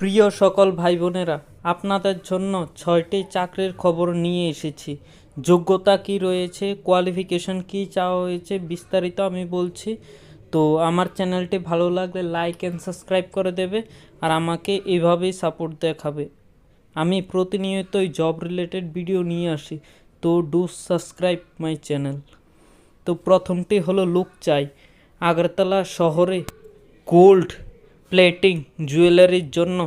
প্রিয় সকল ভাই বোনেরা আপনাদের জন্য ছয়টি চাকরির খবর নিয়ে এসেছি। যোগ্যতা কি রয়েছে কোয়ালিফিকেশন কি চাওয়া হয়েছে বিস্তারিত আমি বলছি। তো আমার চ্যানেলটি ভালো লাগলে লাইক অ্যান্ড সাবস্ক্রাইব করে দেবে আর আমাকে এভাবেই সাপোর্ট দেখাবে। আমি প্রতিনিয়তই জব রিলেটেড ভিডিও নিয়ে আসি, তো ডু সাবস্ক্রাইব মাই চ্যানেল তো প্রথমটি হলো লুক চাই আগরতলা শহরে গোল্ড প্লেটিং, জুয়েলারির জন্য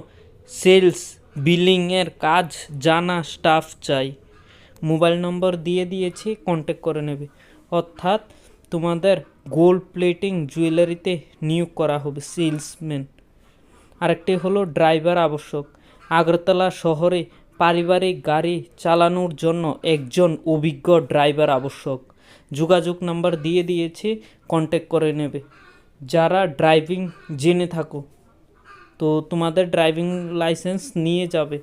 সেলস, বিলিংয়ের কাজ জানা স্টাফ চাই। মোবাইল নম্বর দিয়ে দিয়েছি কন্ট্যাক্ট করে নেবে। অর্থাৎ তোমাদের গোল্ড প্লেটিং জুয়েলারিতে নিয়োগ করা হবে, সেলসম্যান। আরেকটি হলো ড্রাইভার আবশ্যক। আগরতলা শহরে পারিবারিক গাড়ি চালানোর জন্য একজন অভিজ্ঞ ড্রাইভার আবশ্যক। যোগাযোগ নাম্বার দিয়ে দিয়েছি কন্ট্যাক্ট করে নেবে। যারা ড্রাইভিং জেনে থাকো, তো তোমাদের ড্রাইভিং লাইসেন্স নিয়ে যাবে।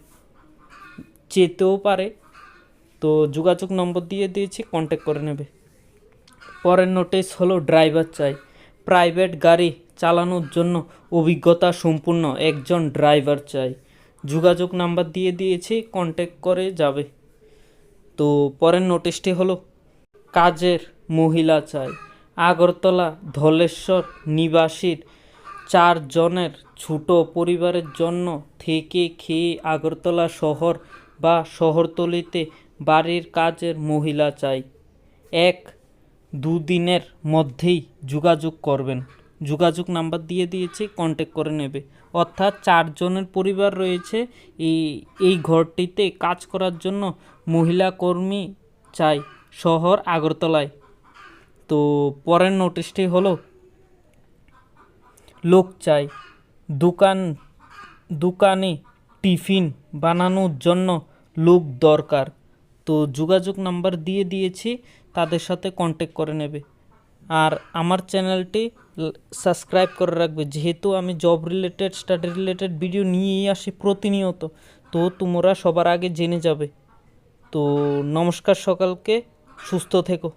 যেতেও পারে, তো যোগাযোগ নম্বর দিয়ে দিয়েছি কন্ট্যাক্ট করে নেবে। পরের নোটিশ হলো ড্রাইভার চাই। প্রাইভেট গাড়ি চালানোর জন্য অভিজ্ঞতা সম্পূর্ণ একজন ড্রাইভার চাই। যোগাযোগ নাম্বার দিয়ে দিয়েছি কন্ট্যাক্ট করে যাবে। তো পরের নোটিশটি হলো, কাজের মহিলা চাই। আগরতলা, ধলেশ্বর, নিবাসীর চারজনের ছোট পরিবারের জন্য থেকে খেয়ে আগরতলা শহর বা শহরতলিতে বাড়ির কাজের মহিলা চাই। এক, দুদিনের মধ্যেই যোগাযোগ করবেন। যোগাযোগ নাম্বার দিয়ে দিয়েছি কন্ট্যাক্ট করে নেবে। অর্থাৎ চারজনের পরিবার রয়েছে, এই এই ঘরটিতে কাজ করার জন্য মহিলা কর্মী চাই শহর আগরতলায়। তো পরের নোটিশটি হলো, লোক চাই, দোকান, দোকানে টিফিন বানানোর জন্য লোক দরকার। তো যোগাযোগ নাম্বার দিয়ে দিয়েছি, তাদের সাথে কন্ট্যাক্ট করে নেবে। আর আমার চ্যানেলটি সাবস্ক্রাইব করে রাখবে। যেহেতু আমি job related study related video নিয়েই আসি প্রতিনিয়ত, তো তোমরা সবার আগে জেনে যাবে। তো নমস্কার সকালকে, সুস্থ থেকো।